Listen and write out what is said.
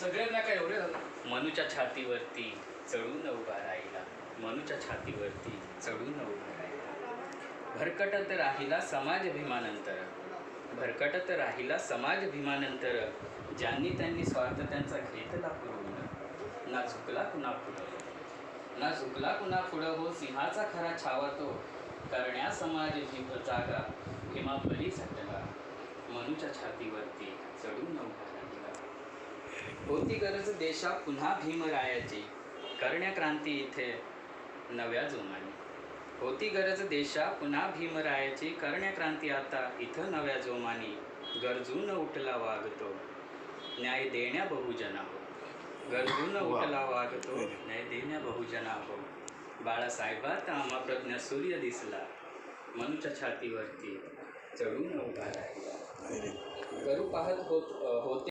सगळ्यांना काय एवढे झालं? मनूच्या छातीवरती चढून उभा राहिला. मनूच्या छातीवरती चढून उभा राहिला. भरकटत राहिला समाज भीमानंतर भरकटत राहिला समाज भीमानंतर ज्यांनी त्यांनी स्वार्थ त्यांचा घेतला पुरवून ना झुकला कुणा पुढं ना झुकला कुणा पुढं हो सिंहाचा खरा छावा तो. करण्या समाज जीव जागा भीमा बली झटला. मनूच्या छातीवरती चढून उभा राहिला. होती गरज देशा पुन्हा भीमरायाची करण्या क्रांती इथे नव्या जोमाने. होती गरज देशा पुन्हा भीमरायाची करण्या क्रांती आता इथं नव्या जोमाने. गरजून उठला वागतो न्याय देण्या बहुजना हो गरजून उठला वागतो न्याय देण्या बहुजना हो बाळासाहेबात आम्हा प्रज्ञा सूर्य दिसला मनुच्या छातीवरती चढून उभा राहिला. करू पाहत होत होते